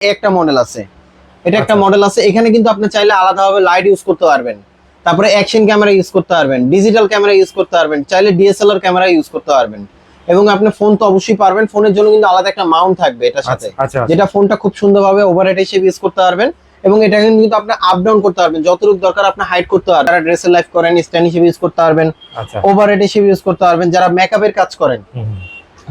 একটা মডেল আছে। এটা একটা আচ্ছা। মডেল আছে। এখানে কিন্তু আপনি চাইলে আলাদাভাবে লাইট ইউজ করতে পারবেন। তারপরে অ্যাকশন ক্যামেরা ইউজ করতে পারবেন ডিজিটাল ক্যামেরা ইউজ করতে পারবেন চাইলে ডিএসএলআর ক্যামেরা ইউজ করতে পারবেন। এবং আপনি ফোন তো অবশ্যই পারবেন ফোনের জন্য কিন্তু আলাদা একটা মাউন্ট থাকবে এটার সাথে। আচ্ছা আচ্ছা। যেটা ফোনটা খুব সুন্দরভাবে ওভারহেড হিসেবে ইউজ করতে পারবেন এবং এটা কিন্তু আপনি আপ ডাউন করতে পারবেন। যতটুকু দরকার আপনি হাইড করতে পারবেন। যারা ড্রেসের লাইফ করেন স্ট্যান্ড হিসেবে ইউজ করতে পারবেন। আচ্ছা। ওভারহেড হিসেবে ইউজ করতে পারবেন। যারা মেকআপের কাজ করেন।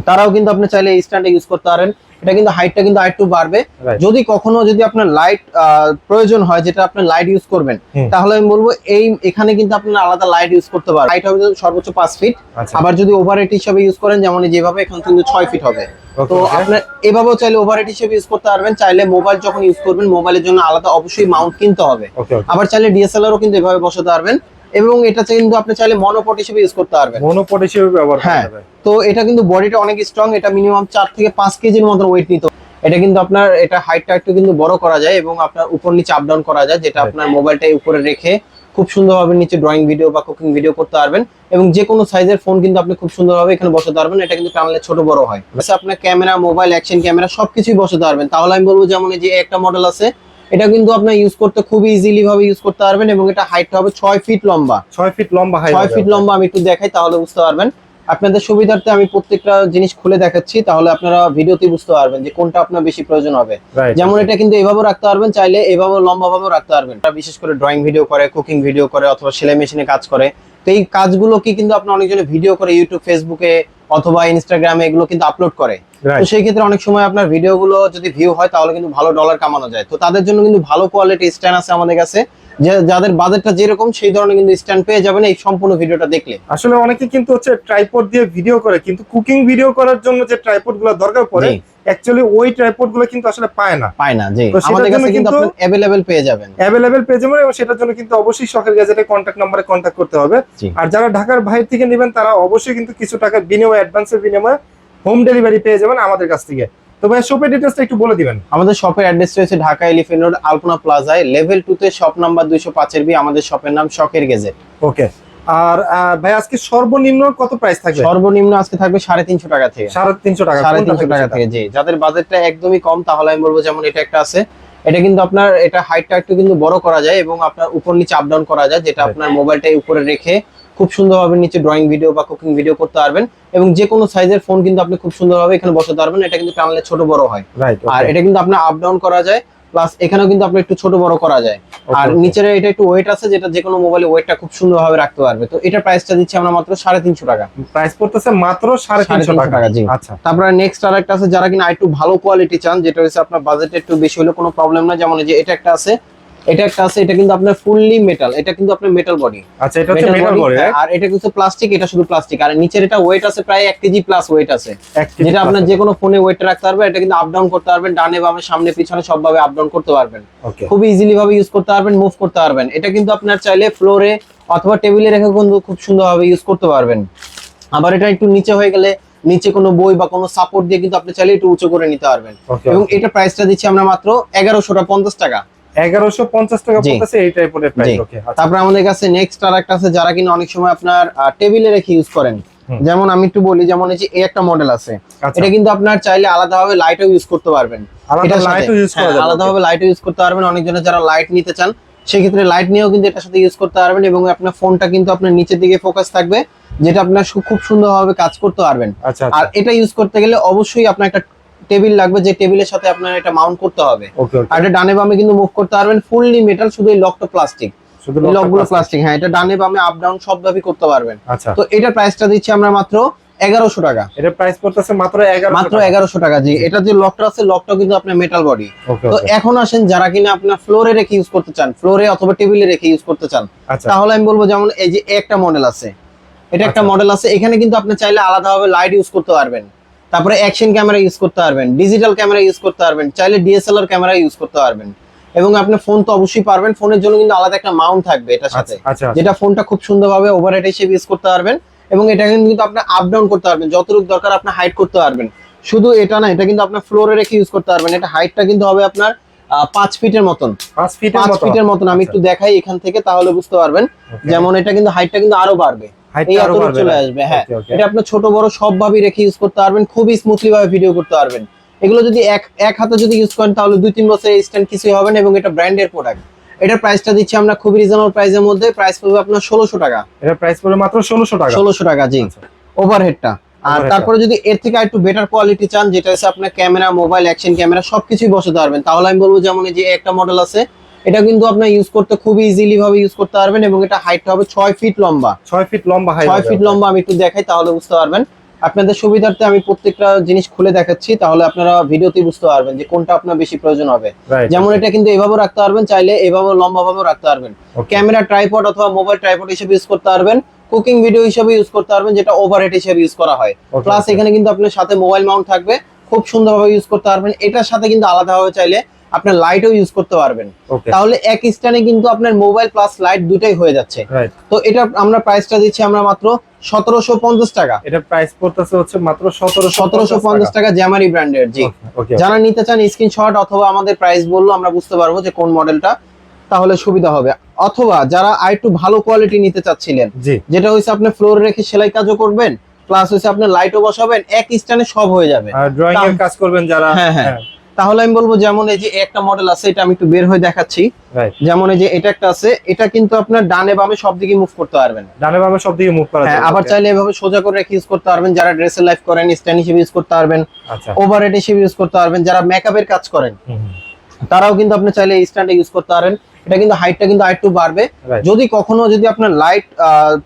তারাও কিন্তু আপনি চাইলে এই স্ট্যান্ডে ইউজ করতে পারেন। এটা কিন্তু হাইটটা কিন্তু আরেকটু বাড়বে। যদি কখনো যদি আপনার লাইট প্রয়োজন হয় যেটা আপনি লাইট ইউজ করবেন তাহলে আমি বলব এই এখানে কিন্তু আপনার আলাদা লাইট ইউজ করতে পারবেন। হাইট হবে সর্বোচ্চ পাঁচ ফিট আচ্ছা। আবার যদি ওভারহেড হিসেবে ইউজ করেন যেমন এই যেভাবে এখানে কিন্তু ছয় ফিট হবে। তো. আপনার এভাবেও চাইলে ওভারহেড হিসেবে ইউজ করতে পারবেন। চাইলে মোবাইল যখন ইউজ করবেন মোবাইলের জন্য আলাদা অবশ্যই মাউন্ট কিনতে হবে। আবার চাইলে ডিএসএলআরও কিন্তু এভাবে বসাতে পারবেন। এবং এটা কিন্তু আপনি চাইলে মনোপট হিসেবে ইউজ করতে পারবেন। মনোপট হিসেবে ব্যবহার হ্যাঁ তো এটা কিন্তু বডিটা অনেক স্ট্রং এটা মিনিমাম চার থেকে পাঁচ কেজির মতো ওয়েট নিত এটা কিন্তু আপনার এটা হাইটটা একটু কিন্তু বড় করা যায় এবং আপনার উপর নিচে আপ ডাউন করা যায় যেটা আপনার মোবাইলটা উপরে রেখে খুব সুন্দরভাবে নিচে ড্রয়িং ভিডিও বা কুকিং ভিডিও করতে পারবেন এবং যে কোনো সাইজের ফোন কিন্তু আপনি খুব সুন্দরভাবে এখানে বসাতে পারবেন। এটা কিন্তু টানলে ছোট বড় হয়। আচ্ছা আপনার ক্যামেরা মোবাইল অ্যাকশন ক্যামেরা সবকিছুই বসাতে পারবেন। তাহলে আমি বলব যেমন এই যে একটা মডেল আছে এটা কিন্তু আপনার ইউজ করতে খুব ইজিলি ভাবে ইউজ করতে পারবেন এবং এটা হাইট হবে ছয় ফিট লম্বা। ছয় ফিট লম্বা হাই ছয় ফিট লম্বা আমি একটু দেখাই তাহলে বুঝতে পারবেন। আপনাদের সুবিধার্থে আমি প্রত্যেকটা জিনিস খুলে দেখাচ্ছি তাহলে আপনারা ভিডিওতে বুঝতে পারবেন যে কোনটা আপনার বেশি প্রয়োজন হবে। যেমন এটা কিন্তু এভাবে রাখতে পারবেন চাইলে এভাবে লম্বা ভাবে রাখতে পারবেন। এটা বিশেষ করে ড্রয়িং ভিডিও করে কুকিং ভিডিও করে অথবা সেলাই মেশিনে কাজ করে তো এই কাজগুলো কি কিন্তু আপনার অনেকজনে ভিডিও করে ইউটিউব ফেসবুকে অথবা ইনস্টাগ্রামে এগুলো কিন্তু আপলোড করে। তো সেই ক্ষেত্রে অনেক সময় আপনার ভিডিওগুলো যদি ভিউ হয় তাহলে কিন্তু ভালো ডলার কামানো যায়। তো তাদের জন্য কিন্তু ভালো কোয়ালিটি স্ট্যান্ড আছে আমাদের কাছে। যাদের বাজেটটা যেরকম সেই ধরনের কিন্তু স্ট্যান্ড পেয়ে যাবেন এই সম্পূর্ণ ভিডিওটা দেখলে। আসলে অনেকে কিন্তু হচ্ছে ট্রাইপড দিয়ে ভিডিও করে কিন্তু কুকিং ভিডিও করার জন্য যে ট্রাইপডগুলো দরকার পড়ে। অ্যাকচুয়ালি ওই ট্রাইপডগুলো কিন্তু আসলে পায় না। পায় না জি। আমাদের কাছে কিন্তু আপনি অ্যাভেলেবেল পেয়ে যাবেন। অ্যাভেলেবেল পেয়ে যাবেন এবং সেটার জন্য কিন্তু অবশ্যই শখের গ্যাজেটে কন্ট্যাক্ট নাম্বারে কন্ট্যাক্ট করতে হবে। আর যারা ঢাকার বাইরে থেকে নেবেন তারা অবশ্যই কিন্তু কিছু টাকা বিনিময়ে অ্যাডভান্সের বিনিময়ে হোম ডেলিভারি পেয়ে যাবেন আমাদের কাছ থেকে। তো ভাই শপের ডিটেলসটা একটু বলে দিবেন। আমাদের শপের অ্যাড্রেস রয়েছে ঢাকা এলিফেন্ট রোড আলপনা প্লাজায় লেভেল টু তে শপ নাম্বার দুইশো পাঁচের বি আমাদের শপের নাম শখের গেজেট ওকে আর ভাই আজকে সর্বনিম্ন কত প্রাইস থাকবে? সর্বনিম্ন আজকে থাকবে সাড়ে তিনশো টাকা থেকে। সাড়ে তিনশো টাকা সাড়ে তিনশো টাকা থেকে জি। যাদের বাজেটটা একদমই কম তাহলে আমি বলব যেমন এটা একটা আছে। এটা কিন্তু আপনার এটা হাইটটা একটু কিন্তু বড় করা যায় এবং আপনার উপর নিচে আপ ডাউন করা যায় যেটা আপনার মোবাইলটা উপরে রেখে খুব সুন্দরভাবে নিচে ড্রয়িং ভিডিও বা কুকিং ভিডিও করতে পারবেন এবং যে কোনো সাইজের ফোন কিন্তু আপনি খুব সুন্দরভাবে এখানে বসাতে পারবেন। এটা কিন্তু টানলে ছোট বড় হয়। আর এটা কিন্তু আপনার আপ ডাউন করা যায়। প্লাস এখানেও কিন্তু আপনি একটু ছোট বড় করা যায়। আর নিচের এটা একটু ওয়েট আছে যেটা যে কোনো মোবাইলে ওয়েটটা খুব সুন্দর ভাবে রাখতে পারবে। তো এটা প্রাইসটা দিচ্ছি আমরা মাত্র সাড়ে তিনশো টাকা। প্রাইস পড়তেছে মাত্র সাড়ে তিনশো 350 টাকা। জি। আচ্ছা। তারপরে নেক্সট আর একটা আছে যারা কিনা একটু ভালো কোয়ালিটি চান যেটা হচ্ছে আপনার বাজেট একটু বেশি হলে কোনো প্রবলেম না যেমন যে এটা একটা আছে এটা একটা আছে এটা কিন্তু আপনার ফুললি মেটাল এটা কিন্তু আপনার মেটাল বডি আচ্ছা এটা হচ্ছে মেটাল বডি আর এটা কিন্তু প্লাস্টিক এটা শুধু প্লাস্টিক আর নিচের এটা ওয়েট আছে প্রায় এক কেজি প্লাস ওয়েট আছে। যেটা আপনার যে কোনো ফোনে ওয়েট রাখতে পারবে এটা কিন্তু আপ ডাউন করতে পারবেন ডানে বামে সামনে পিছনে সবভাবে আপ ডাউন করতে পারবেন। খুব ইজিলি ভাবে ইউজ করতে পারবেন মুভ করতে পারবেন। এটা কিন্তু আপনার চাইলে ফ্লোরে অথবা টেবিলে রেখে কিন্তু খুব সুন্দরভাবে ইউজ করতে পারবেন। আবার এটা একটু নিচে হয়ে গেলে নিচে কোনো বই বা কোনো সাপোর্ট দিয়ে কিন্তু আপনি চাইলে একটু উঁচু করে নিতে পারবেন। এবং এটা প্রাইসটা দিচ্ছি আমরা মাত্র এগারোশোটা পঞ্চাশ টাকা। এগারোশো পঞ্চাশ টাকা জি। পড়তেছে এই টাইপের প্রাইস ওকে আচ্ছা। আমাদের কাছে নেক্সট আর একটা আছে যারা কিনা অনেক সময় আপনার টেবিলে রেখে ইউজ করেন। যেমন আমি একটু বলি যেমন এই যে এই একটা মডেল আছে। আচ্ছা। এটা কিন্তু আপনার চাইলে আলাদাভাবে লাইটও ইউজ করতে পারবেন। লাইটও ইউজ করা হ্যাঁ, যাবে আলাদাভাবে লাইটও ইউজ করতে পারবেন। অনেকজনের যারা লাইট নিতে চান সেক্ষেত্রে লাইট নিয়েও কিন্তু এটার সাথে ইউজ করতে পারবেন এবং আপনার ফোনটা কিন্তু আপনার নিচের দিকে ফোকাস থাকবে যেটা আপনার খুব সুন্দরভাবে কাজ করতে পারবেন। আচ্ছা আর এটা ইউজ করতে গেলে অবশ্যই আপনার একটা টেবিল লাগবে যে টেবিলের সাথে আপনার এটা মাউন্ট করতে হবে। আর এটা ডানে বামে কিন্তু মুভ করতে পারবেন। ফুললি মেটাল শুধু এই লকটা প্লাস্টিক লকগুলো প্লাস্টিক হ্যাঁ এটা ডানে বামে আপ ডাউন সবভাবে করতে পারবেন। আচ্ছা। তো এটা প্রাইসটা দিচ্ছি আমরা মাত্র এগারোশো টাকা। এটা প্রাইস পড়তেছে মাত্র মাত্র এগারোশো টাকা জি। এটা যে লকটা আছে লকটা কিন্তু আপনার মেটাল বডি তো এখন আসেন যারা কিনা আপনার ফ্লোরে রেখে ইউজ করতে চান ফ্লোরে অথবা টেবিলে রেখে ইউজ করতে চান আচ্ছা। তাহলে আমি বলব যেমন এই যে একটা মডেল আছে। এটা একটা আচ্ছা। মডেল আছে এখানে কিন্তু আপনি চাইলে আলাদাভাবে লাইট ইউজ করতে পারবেন। তারপরে অ্যাকশন ক্যামেরা ইউজ করতে পারবেন ডিজিটাল ক্যামেরা ইউজ করতে পারবেন চাইলে ডিএসএলআর ক্যামেরা ইউজ করতে পারবেন। এবং আপনি ফোন তো অবশ্যই পারবেন ফোনের জন্য কিন্তু আলাদা একটা মাউন্ট থাকবে এটার সাথে। আচ্ছা আচ্ছা যেটা ফোনটা খুব সুন্দরভাবে ওভারহেড হিসেবে ইউজ করতে পারবেন এবং এটা কিন্তু আপনি আপ ডাউন করতে পারবেন যতটুকু দরকার আপনি হাইট করতে পারবেন। শুধু এটা না এটা কিন্তু আপনার ফ্লোরে রেখে ইউজ করতে পারবেন এটা হাইটটা কিন্তু হবে আপনার পাঁচ ফিটের মতন। পাঁচ ফিটের মতন। আমি আচ্ছা। একটু দেখাই এখান থেকে তাহলে বুঝতে পারবেন। যেমন এটা কিন্তু হাইটটা কিন্তু আরও বাড়বে। চলে আসবে হ্যাঁ। Okay, okay. এটা আপনার ছোট বড় সব ভাবে রেখে ইউজ করতে পারবেন খুবই স্মুথলি ভাবে ভিডিও করতে পারবেন। এগুলো যদি এক এক হাতে যদি ইউজ করেন তাহলে দুই তিন বছর স্ট্যান্ড কিছুই হবে না এবং এটা ব্র্যান্ডের প্রোডাক্ট এটার প্রাইসটা দিচ্ছি আমরা খুবই রিজনেবল প্রাইসের মধ্যে। প্রাইস পড়বে আপনার ষোলোশো টাকা। প্রাইস পড়বে মাত্র ষোলোশো টাকা। ষোলোশো টাকা জি। আচ্ছা। ওভারহেডটা আর তারপরে যদি এর থেকে একটু বেটার কোয়ালিটি চান যেটা হচ্ছে আপনার ক্যামেরা মোবাইল অ্যাকশন ক্যামেরা সবকিছুই বসাতে পারবেন। তাহলে আমি বলব যেমন এই যে একটা মডেল আছে এটা কিন্তু আপনার ইউজ করতে খুবই ইজিলি ভাবে ইউজ করতে পারবেন এবং এটা হাইটটা হবে ছয় ফিট লম্বা। ছয় ফিট লম্বা হাই ছয় ফিট লম্বা আমি একটু দেখাই তাহলে বুঝতে পারবেন। আপনাদের সুবিধার্থে আমি প্রত্যেকটা জিনিস খুলে দেখাচ্ছি তাহলে আপনারা ভিডিওতেই বুঝতে পারবেন যে কোনটা আপনার বেশি প্রয়োজন হবে। যেমন এটা কিন্তু এভাবেও রাখতে পারবেন চাইলে এভাবে লম্বা ভাবে রাখতে পারবেন। ক্যামেরা ট্রাইপড অথবা মোবাইল ট্রাইপড হিসেবে ইউজ করতে পারবেন কুকিং ভিডিও হিসেবে ইউজ করতে পারবেন যেটা ওভারহেড হিসেবে ইউজ করা হয়। প্লাস এখানে কিন্তু আপনার সাথে মোবাইল মাউন্ট থাকবে খুব সুন্দরভাবে ইউজ করতে পারবেন। এটার সাথে কিন্তু আলাদাভাবে চাইলে আপনার লাইটও ইউজ করতে পারবেন। তাহলে এক স্ট্যান্ডে কিন্তু আপনার মোবাইল প্লাস লাইট দুটাই হয়ে যাচ্ছে। তো এটা আমরা প্রাইসটা দিচ্ছি আমরা মাত্র সতেরোশো পঞ্চাশ টাকা। এটা প্রাইস পড়তেছে হচ্ছে মাত্র সতেরোশো সতেরোশো পঞ্চাশ টাকা জ্যামারি ব্র্যান্ডের জি। যারা নিতে চান স্ক্রিনশট অথবা আমাদের প্রাইস বলল আমরা বুঝতে পারব যে কোন মডেলটা তাহলে সুবিধা হবে। অথবা যারা আর একটু ভালো কোয়ালিটি নিতে চাচ্ছিলেন যেটা হচ্ছে আপনি ফ্লোর রেখে সেলাই কাজও করবেন প্লাস হচ্ছে আপনি লাইটও বসাবেন এক স্ট্যান্ডে সব হয়ে যাবে। ড্রয়িং এর কাজ করবেন যারা হ্যাঁ, হ্যাঁ। তাহলে আমি বলব যেমন এই যে একটা মডেল আছে এটা আমি একটু বের হয়ে দেখাচ্ছি। যেমন এই যে এটা একটা আছে এটা কিন্তু আপনার ডানে বামে সব দিকে মুভ করতে পারবেন। ডানে বামে সব দিকে মুভ করা যায় যাবে আবার চাইলে এভাবে সোজা করে রেখে ইউজ করতে পারবেন। যারা ড্রেসের লাইফ করেন স্ট্যান্ড হিসেবে ইউজ করতে পারবেন আচ্ছা। ওভারহেড হিসেবে ইউজ করতে পারবেন। যারা মেকআপের কাজ করেন তারাও কিন্তু আপনি চাইলে স্ট্যান্ডে ইউজ করতে পারেন। এটা কিন্তু হাইটটা কিন্তু আরেকটু বাড়বে। যদি কখনো যদি আপনার লাইট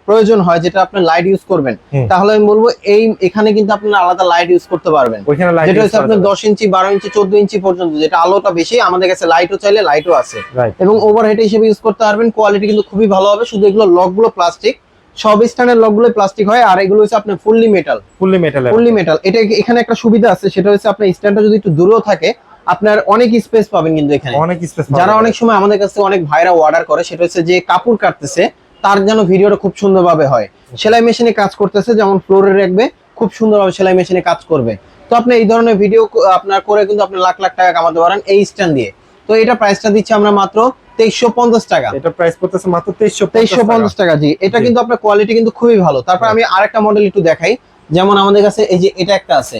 প্রয়োজন হয় যেটা আপনি লাইট ইউজ করবেন তাহলে আমি বলব এই এখানে কিন্তু আপনি আলাদা লাইট ইউজ করতে পারবেন। যেটা হচ্ছে আপনার দশ ইঞ্চি বারো ইঞ্চি চোদ্দ ইঞ্চি পর্যন্ত যেটা আলোটা বেশি আমাদের কাছে লাইটও চাইলে লাইটও আছে। এবং ওভারহেড হিসেবে ইউজ করতে পারবেন কোয়ালিটি কিন্তু খুবই ভালো হবে। শুধু এগুলো লকগুলো প্লাস্টিক সব স্ট্যান্ডের লকগুলো প্লাস্টিক হয় আর এগুলো হচ্ছে আপনার fully metal fully metal fully metal এটা এখানে একটা সুবিধা আছে সেটা হচ্ছে আপনার স্ট্যান্ডটা যদি একটু দূরেও থাকে আপনার অনেক স্পেস পাবেন কিন্তু এখানে। অনেক স্পেস যারা অনেক সময় আমাদের কাছে অনেক ভাইরা অর্ডার করে সেটা হচ্ছে যে কাপড় কাটতেছে তার যেন ভিডিওটা খুব সুন্দরভাবে হয়। সেলাই মেশিনে কাজ করতেছে যেমন ফ্লোরে রাখবে খুব সুন্দরভাবে সেলাই মেশিনে কাজ করবে। তো আপনি এই ধরনের ভিডিও আপনার করে কিন্তু আপনি লাখ লাখ টাকা কামাতে পারেন এই স্ট্যান্ড দিয়ে। তো এটা প্রাইসটা দিচ্ছি আমরা মাত্র তেইশশো পঞ্চাশ টাকা। এটা প্রাইস পড়তেছে মাত্র তেইশশো তেইশশো পঞ্চাশ টাকা জি। এটা কিন্তু আপনার কোয়ালিটি কিন্তু খুবই ভালো। তারপর আমি আরেকটা মডেল একটু দেখাই। যেমন আমাদের কাছে এই যে এটা একটা আছে।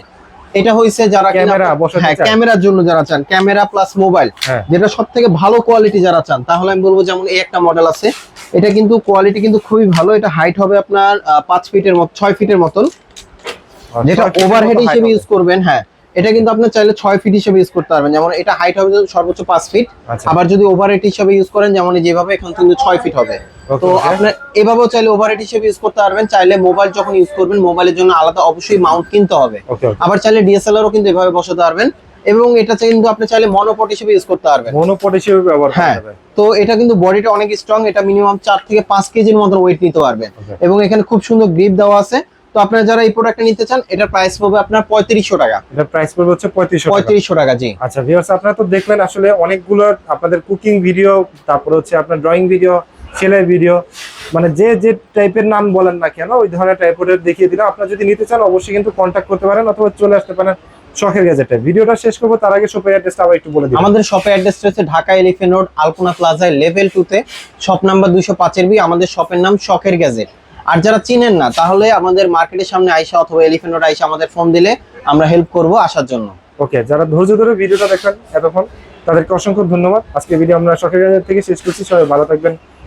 এটা হইছে যারা ক্যামেরা হ্যাঁ ক্যামেরার জন্য যারা চান ক্যামেরা প্লাস মোবাইল হ্যাঁ। যেটা সব থেকে ভালো কোয়ালিটি যারা চান। তাহলে আমি বলব যেমন এই একটা মডেল আছে। এটা কিন্তু কোয়ালিটি কিন্তু খুবই ভালো। এটা হাইট হবে আপনার পাঁচ ফিটের মতো ছয় ফিটের মতন। যেটা ওভারহেড হিসেবে ইউজ করবেন হ্যাঁ। এটা কিন্তু আপনি চাইলে ছয় ফিট হিসেবে ইউজ করতে পারবেন। যেমন এটা হাইট হবে সর্বোচ্চ পাঁচ ফিট আচ্ছা। আবার যদি ওভারহেড হিসেবে ইউজ করেন যেমন যেভাবে এখন কিন্তু ছয় ফিট হবে। তো. আপনার এভাবেও চাইলে ওভারহেড হিসেবে ইউজ করতে পারবেন। চাইলে মোবাইল যখন ইউজ করবেন মোবাইলের জন্য আলাদা অবশ্যই মাউন্ট কিনতে হবে। আবার চাইলে ডিএসএলআরও কিন্তু এভাবে বসাতে পারবেন এবং এটা কিন্তু আপনি চাইলে মনোপট হিসেবে ইউজ করতে পারবেন। মনোপট হিসেবে ব্যবহার হ্যাঁ। তো এটা কিন্তু বডিটা অনেক স্ট্রং এটা মিনিমাম চার থেকে পাঁচ কেজির মতো ওয়েট নিতে পারবে। এবং এখানে খুব সুন্দর গ্রিপ দেওয়া আছে। তো আপনারা যারা এই প্রোডাক্টটা নিতে চান এটার প্রাইস পড়বে আপনার পঁয়ত্রিশশো টাকা। এটা প্রাইস পড়বে হচ্ছে পঁয়ত্রিশশো টাকা। পঁয়ত্রিশশো টাকা জি। আচ্ছা ভিউয়ার্স আপনারা তো দেখলেন আসলে অনেকগুলো আপনাদের কুকিং ভিডিও তারপর হচ্ছে আপনার ড্রয়িং ভিডিও সেলাই ভিডিও মানে যে যে টাইপের নাম বলেন না কেন ওই ধরনের টাইপের দেখিয়ে দিলাম। আপনারা যদি নিতে চান অবশ্যই কিন্তু কন্ট্যাক্ট করতে পারেন অথবা চলে আসতে পারেন শখের গ্যাজেটে। ভিডিওটা শেষ করব তার আগে শপের অ্যাড্রেসটা আবার একটু বলে দিন আমাদের শপের অ্যাড্রেস রয়েছে ঢাকা এলিফেন্ট রোড আলপনা প্লাজায় লেভেল টু তে। শপ নাম্বার দুইশো পাঁচের বি আমাদের শপের নাম শখের গ্যাজেট। আর যারা চিনেন না তাহলে আমাদের মার্কেটের সামনে আইসা অথবা এলিফেন্ট রোড আইসা আমাদের ফোন দিলে আমরা হেল্প করব আসার জন্য। ওকে যারা ধৈর্য ধরে ভিডিওটা দেখেন এতক্ষণ তাদেরকে অসংখ্য ধন্যবাদ। আজকে ভিডিও আমরা শখের গ্যাজেট থেকে শেষ করছি। সবাই ভালো থাকবেন